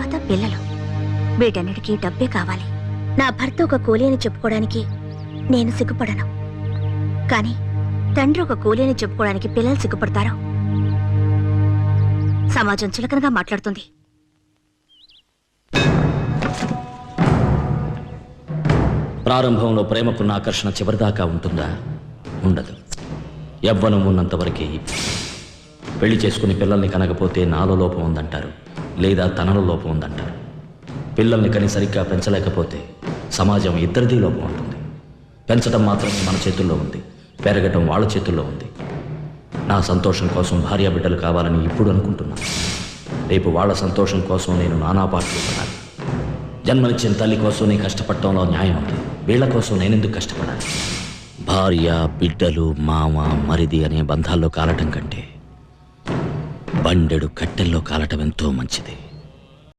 తర్వాత పిల్లలు. వీటన్నిటికీ డబ్బే కావాలి. నా భర్త ఒక కూలీ అని చెప్పుకోవడానికి నేను సిగ్గుపడను. కానీ తండ్రి ఒక కూలీ అని చెప్పుకోవడానికి పిల్లలు సిగ్గుపడతారు. సమాజం చులకనగా మాట్లాడుతుంది. ప్రారంభంలో ప్రేమకున్న ఆకర్షణ చివరిదాకా ఉంటుందా? ఉండదు. యవ్వనం ఉన్నంతవరకే పెళ్ళి చేసుకుని పిల్లల్ని కనకపోతే నాలో లోపం ఉందంటారు. లేదా తనలో లోపం ఉందంటారు. పిల్లల్ని కని సరిగ్గా పెంచలేకపోతే సమాజం ఇద్దరిది లోపం ఉంటుంది. పెంచడం మాత్రం మన చేతుల్లో ఉంది. పెరగటం వాళ్ళ చేతుల్లో ఉంది. నా సంతోషం కోసం భార్య బిడ్డలు కావాలని ఇప్పుడు అనుకుంటున్నాను రేపు వాళ్ళ సంతోషం కోసం నేను నానా పాటలు పడాలి జన్మనిచ్చిన తల్లి కోసం నీ కష్టపడటంలో న్యాయం ఉంది. వీళ్ళ కోసం నేనెందుకు కష్టపడాలి? భార్య బిడ్డలు మామ మరిది అనే బంధాల్లో కాలటం కంటే బండెడు కట్టెల్లో కాలటం ఎంతో మంచిది.